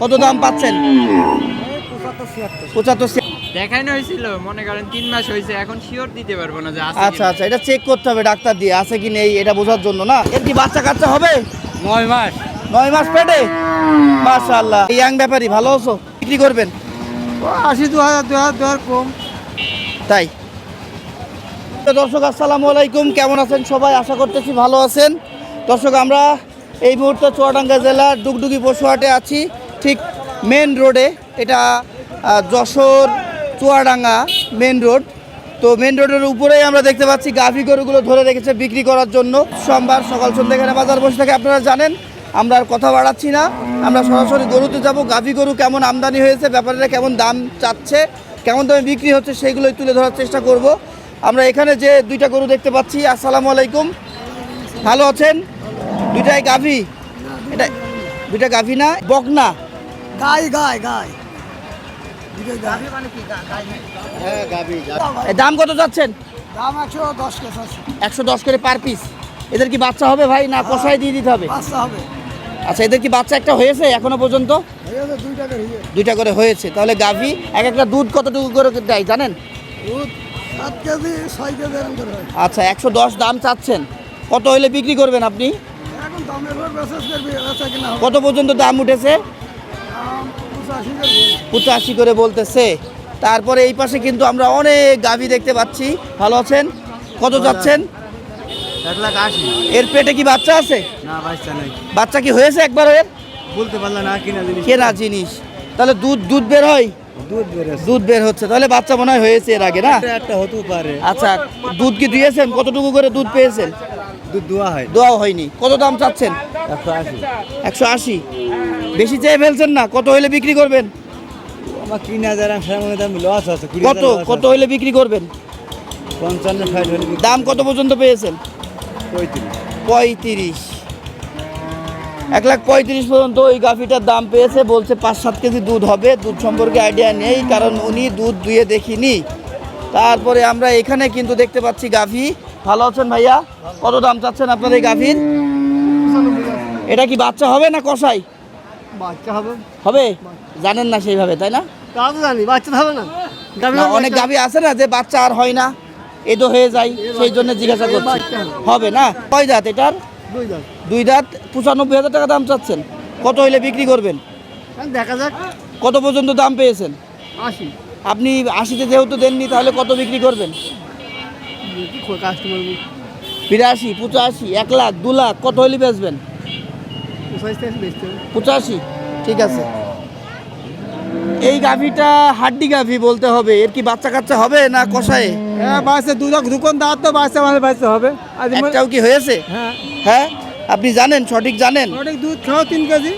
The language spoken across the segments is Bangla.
কত দাম পাচ্ছেন? পঁচাত্তর। দেখানো হয়েছিল মনে করেন তিন মাস হয়েছে এখন শিওর দিতে পারব না যে আচ্ছা আচ্ছা এটা চেক করতে হবে ডাক্তার দিয়ে আছে কি নেই এটা বোঝার জন্য না? এর কি বাচ্চা কাচ্চা হবে? নয় মাস। নয় মাস পেটে? মাশাআল্লাহ। ইয়াং ব্যাপারী ভালো আছো? বিক্রি করবেন? আশি দু হাজার দু হাজার দু হাজার কম। তাই। দর্শক আসসালামু আলাইকুম। কেমন আছেন সবাই? আশা করতেছি ভালো আছেন। দর্শক আমরা এই মুহূর্তে চুয়াডাঙ্গা জেলার ডুগডুগি পশুহাটে আছি। ঠিক মেন রোডে এটা যশোর চুয়াডাঙ্গা মেন রোড তো মেন রোডের উপরেই আমরা দেখতে পাচ্ছি গাভী গরুগুলো ধরে রেখেছে বিক্রি করার জন্য। সোমবার সকাল সন্ধ্যা এখানে বাজার বসে থাকে, আপনারা জানেন। আমরা আর কথা বাড়াচ্ছি না। আমরা সরাসরি গরুতে যাব, গাভী গরু কেমন আমদানি হয়েছে, ব্যাপারীরা কেমন দাম চাচ্ছে, কেমন দামে বিক্রি হচ্ছে সেইগুলোই তুলে ধরার চেষ্টা করব। আমরা এখানে যে দুইটা গরু দেখতে পাচ্ছি, আসসালামু আলাইকুম। ভালো আছেন? দুইটাই গাভী? এটা দুইটা গাভী না, বকনা। গাই গাই গাই। দাম কত যাচ্ছেন? দাম একশো দশ একশো দশ করে পার পিস এদের কি বাচ্চা হবে ভাই না কষাই দিয়ে দিতে হবে? আচ্ছা এদের কি বাচ্চা একটা হয়েছে এখনও পর্যন্ত? হয়ে হয়ে দুইটা করে হয়েছে। তাহলে গাভী এক একটা দুধ কতটুকু করে দেয় জানেন? হয়। আচ্ছা একশো দশ দাম চাচ্ছেন। কত হলে বিক্রি করবেন আপনি? কত পর্যন্ত দাম উঠেছে? পঁচাশি করে বলতেছে। তারপরে এই পাশে কিন্তু আমরা অনেক গাভী দেখতে পাচ্ছি। ভালো আছেন? কত যাচ্ছেন? এর পেটে কি বাচ্চা আছে? বাচ্চা কি হয়েছে একবার এর? বলতে পারলাম না কিনা জিনিস। কেনা জিনিস। তাহলে দুধ দুধ বের হয়? দুধ বের হচ্ছে। তাহলে বাচ্চা মনে হয় হয়েছে এর আগে না? একটা হতেও পারে। আচ্ছা দুধ কি দিয়েছেন? কতটুকু করে দুধ পেয়েছেন? দুধ দোয়া হয়। দোয়াও হয়নি। কত দাম চাচ্ছেন? একশো আশি। একশো আশি? বেশি চেয়ে ফেলছেন না। কত হইলে বিক্রি করবেন? আমার তিন হাজার লস আছে কত? কত হইলে বিক্রি করবেন? পঞ্চান্ন ষাট হলে দাম কত পর্যন্ত পেয়েছেন? পঁয়ত্রিশ। পঁয়ত্রিশ। এক লাখ পঁয়ত্রিশ পর্যন্ত ওই গাভিটার দাম পেয়েছে বলছে পাঁচ সাত কেজি দুধ হবে। দুধ সম্পর্কে আইডিয়া নেই কারণ উনি দুধ দুয়ে দেখিনি। তারপরে আমরা এখানে কিন্তু দেখতে পাচ্ছি গাভী। ভালো আছেন ভাইয়া? কত দাম চাচ্ছেন আপনার এই গাভীর? এটা কি বাচ্চা হবে না কষাই বাচ্চা হবে। হবে? জানেন না সেইভাবে তাই না? তা তো জানি বাচ্চা হবে না। না, অনেক গাভী আছে না যে বাচ্চা আর হয় না এদো হয়ে যায় সেই জন্য জিজ্ঞাসা করছি। হবে। না? কয় দাঁত এটার? দুই দাম দুই দাঁত পঁচানব্বই হাজার টাকা দাম চাচ্ছেন। কত হইলে বিক্রি করবেন? দেখা যাক। কত পর্যন্ত দাম পেয়েছেন? আসি আপনি আশিতে যেহেতু দেননি তাহলে কত বিক্রি করবেন? কাস্টমার বিরাশি পঁচাশি এক লাখ দু লাখ কত হইলে বেচবেন? পঁচাশি ঠিক আছে। এই গাভিটা হাড্ডি গাভি বলতে হবে। এর কি বাচ্চা কাচ্চা হবে না কষায়ে? হ্যাঁ বাচ্চা দুধ দোকানদার তো বাচ্চা মানে বাচ্চা হবে। একটাও কি হয়েছে? হ্যাঁ। হ্যাঁ? আপনি জানেন সঠিক জানেন? অনেক দুধ খাও তিন কেজি।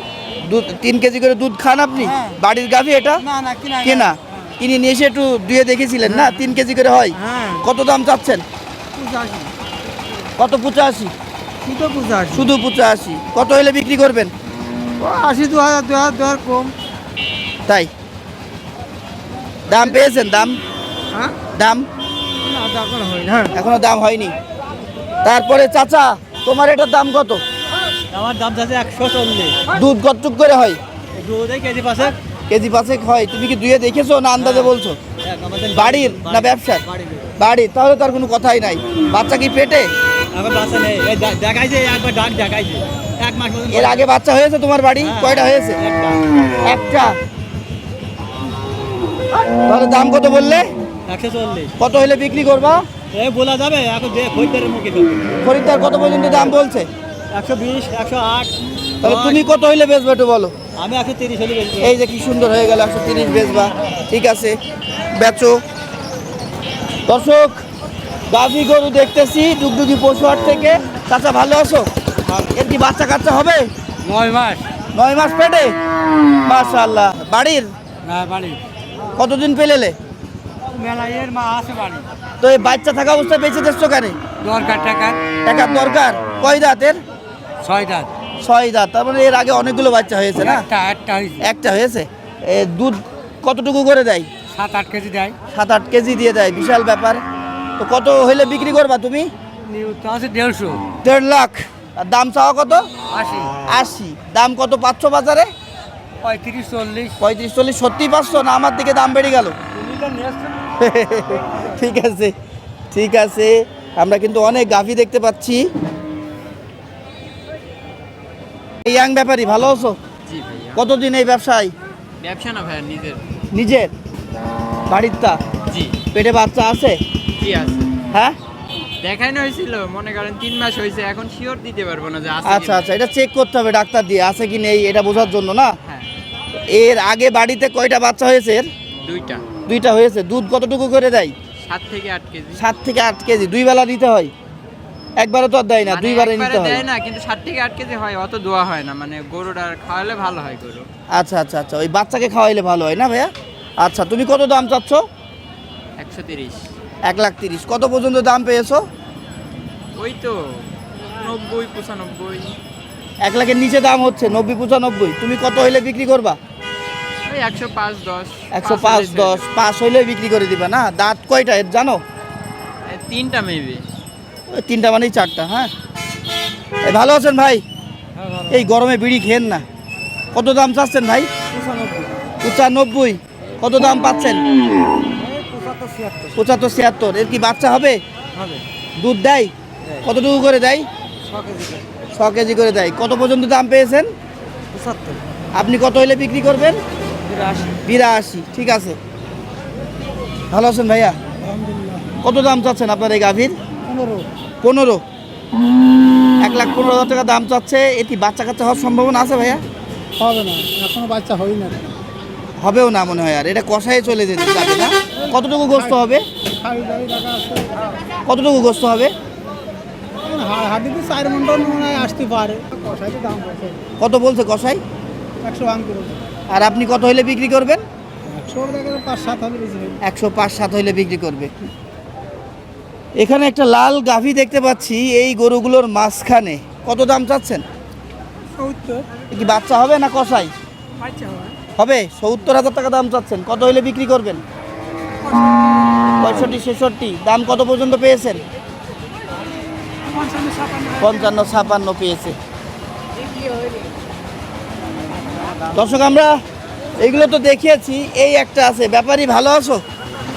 দুধ তিন কেজি করে দুধ খান আপনি? হ্যাঁ। বাড়ির গাভি এটা? না না কিনা কিনে নিয়ে এসে একটু দুয়ে দেখেছিলেন না? তিন কেজি করে হয়। হ্যাঁ। কত দাম চাচ্ছেন? কত পঁচাশি? শুধু পঁচাশি। শুধু পঁচাশি। কত হলে বিক্রি করবেন? আশি দু হাজার দু হাজার দু হাজার কম। তাই? দাম পেয়েছেন? দাম? হ্যাঁ? দাম? এখনও দাম হয়নি। তারপরে চাচা তোমার এটার দাম কত? আমার দাম যাচ্ছে একশো চল্লিশ। দুধ কতটুক করে হয়? দুধ কেজি পাশে কেজি পাঁচেক হয় তুমি কি দুয়ে দেখেছ না আন্দাজে বলছো? বাড়ির না ব্যবসার বাড়ির তাহলে তার কোনো কথাই নাই। বাচ্চা কি পেটে? এর আগে বাচ্চা হয়েছে তোমার বাড়ি? হ্যাঁ, কয়টা হয়েছে? একটা। তাহলে দাম কত বললে? কত হলে বিক্রি করবা? বলা যাবে এখন যে খরিদ্দারের মুখে খরিদ্দার কত পর্যন্ত দাম বলছে? একশো বিশ একশো আট। তাহলে তুমি কত হইলে বেচবে একটু বলো? আমি একশো তিরিশ হলে এই যে কি সুন্দর হয়ে গেল একশো তিরিশ বেচবা। ঠিক আছে বেচো। দর্শক গাভী গরু দেখতেছি ডুগডুগি পশুহাট থেকে। চাচা ভালো আছো? এর কি বাচ্চা কাচ্চা হবে? নয় মাস। নয় মাস পেটে? মাশাআল্লাহ। বাড়ির? না বাড়ি কতদিন পেলেলে? মেলাইয়ের মা আছে বাড়ি তো এই বাচ্চা থাকা অবস্থায় বেঁচে দেখছ কেন? দরকার টাকার। টাকার দরকার? কয় দাঁতের? ছয় দাঁত। ছয় দাঁত তার মানে এর আগে অনেকগুলো বাচ্চা হয়েছে না? একটা হয়েছে। দুধ কতটুকু করে দেয়? সাত আট কেজি দেয়। সাত আট কেজি দিয়ে দেয় বিশাল ব্যাপার। তো কত হইলে বিক্রি করবা তুমি? দেড়শো। দেড় লাখ। আর দাম চাওয়া কত? আশি। আশি। দাম কত পাচ্ছ বাজারে? পঁয়ত্রিশ চল্লিশ। পঁয়ত্রিশ চল্লিশ সত্যিই পাঁচশো না আমার দিকে দাম বেড়ে গেল? ঠিক আছে ঠিক আছে। আমরা কিন্তু অনেক গাভী দেখতে পাচ্ছি। ইয়াং ব্যাপারী ভালো আছো? কতদিন এই ব্যবসায়? ব্যবসা না ভাইয়া নিজের। নিজের? বাড়ির তা জি। পেটে বাচ্চা আছে? জি আছে। হ্যাঁ? দেখানো হয়েছিল মনে করেন তিন মাস হয়েছে এখন শিওর দিতে পারব না যে আছে আচ্ছা আচ্ছা এটা চেক করতে হবে ডাক্তার দিয়ে আছে কি নেই এটা বোঝার জন্য না? হ্যাঁ। এর আগে বাড়িতে কয়টা বাচ্চা হয়েছে এর? দুইটা। দুইটা হয়েছে দুধ কতটুকু করে দেয়? সাত থেকে আট কেজি। সাত থেকে আট কেজি দুই বেলা দিতে হয়? একবারে তো আর দেয় না মানে দুইবারে নিতে হয় দেয় না কিন্তু সাত থেকে আট কেজি হয় অত দোয়া হয় না মানে গরুটা খাওয়ালে ভালো হয় গরু। আচ্ছা আচ্ছা আচ্ছা ওই বাচ্চাকে খাওয়াইলে ভালো হয় না ভাইয়া? আচ্ছা তুমি কত দাম চাচ্ছ? একশো তিরিশ। এক লাখ তিরিশ কত পর্যন্ত দাম পেয়েছ? ওই তো নব্বই পঁচানব্বই। এক লাখের নিচে দাম হচ্ছে নব্বই পঁচানব্বই তুমি কত হইলে বিক্রি করবা? ওই একশো পাঁচ দশ। একশো পাঁচ দশ পাঁচ হইলে বিক্রি করে দিবা না? দাঁত কয়টা জানো? তিনটা মেবি। তিনটা মানেই চারটা হ্যাঁ? ভালো আছেন ভাই? এই গরমে বিড়ি খেয়েন না। কত দাম চাচ্ছেন ভাই? পঁচানব্বই। কত দাম পাচ্ছেন? পঁচাত্তর ছিয়াত্তর। এর কি বাচ্চা হবে? দুধ দেয়? কতটুকু করে দেয়? ছ কেজি করে। দেয়। কত পর্যন্ত দাম পেয়েছেন? আপনি কত হইলে বিক্রি করবেন? বিরাশি। ঠিক আছে। ভালো আছেন ভাইয়া? কত দাম চাচ্ছেন আপনার এই গাভীর? পনেরো। এক লাখ পনেরো হাজার টাকা দাম চাচ্ছে। এটি বাচ্চা কাচ্চা হওয়ার সম্ভাবনা আছে ভাইয়া? হবে না। এখনও বাচ্চা হয় না। হবেও না মনে হয় আর। এটা কষায় চলে যেতে যাবে না। কতটুকু গোস্ত হবে? কতটুকু গোস্ত হবে? হাতে তো চার মন্ডল মনে হয় আসতে পারে। দাম কত বলছে কষাই একশো আর আপনি কত হলে বিক্রি করবেন? একশো পাঁচ সাত হলে একশো পাঁচ সাত হইলে বিক্রি করবে। এখানে একটা লাল গাভী দেখতে পাচ্ছি এই গরুগুলোর মাঝখানে। কত দাম চাচ্ছেন? কি বাচ্চা হবে না কষাই হবে। সত্তর হাজার টাকা দাম চাচ্ছেন। কত হইলে বিক্রি করবেন? পঁয়ষট্টি ছেষট্টি। দাম কত পর্যন্ত পেয়েছেন? পঞ্চান্ন ছাপান্ন। পেয়েছে। দর্শক আমরা এগুলো তো দেখিয়েছি। এই একটা আছে। ব্যাপারই ভালো আছো?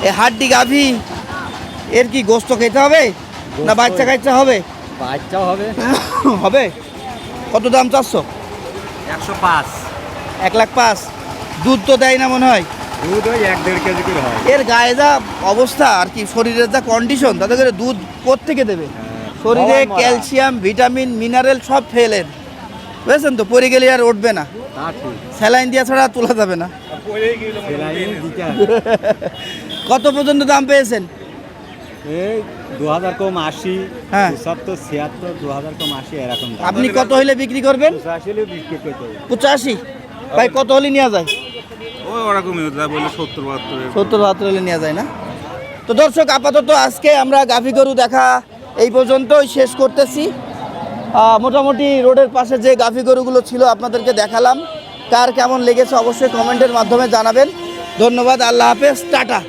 এই হাড্ডি গাভী এর কি গোস্ত খেতে হবে? না বাচ্চা কাচ্চা হবে? বাচ্চা হবে। হবে? কত দাম চাচ্ছ? একশো পাঁচ। এক লাখ পাঁচ। দুধ তো দেয় না মনে হয়? দুধ ওই এক দেড় কেজি করে হয়। এর গায়ে যা অবস্থা আর কি শরীরের যা কন্ডিশন তাদের করে দুধ থেকে দেবে? শরীরে ক্যালসিয়াম ভিটামিন মিনারেল সব ফেলেন বুঝেছেন তো? পরে গেলে আর উঠবে না। স্যালাইন দিয়া ছাড়া তোলা যাবে না। কত পর্যন্ত দাম পেয়েছেন? এই দু হাজার কম আশি হ্যাঁ। পঁচাত্তর ছিয়াত্তর দু হাজার কম আশি এরকম আপনি কত হইলে বিক্রি করবেন? পঁচাশি হলেও বিক্রি করতে হবে পঁচাশি? ভাই কত হলে নেওয়া যায়? ওই ওরকমই সত্তর সত্তর বাহাত্তর হলে নেওয়া যায় না? তো দর্শক আপাতত আজকে আমরা গাভী গরু দেখা এই পর্যন্তই শেষ করতেছি। মোটামুটি রোডের পাশে যে গাভী গরুগুলো ছিল আপনাদেরকে দেখালাম। কার কেমন লেগেছে অবশ্যই কমেন্টের মাধ্যমে জানাবেন। ধন্যবাদ আল্লাহ হাফেজ টাটা।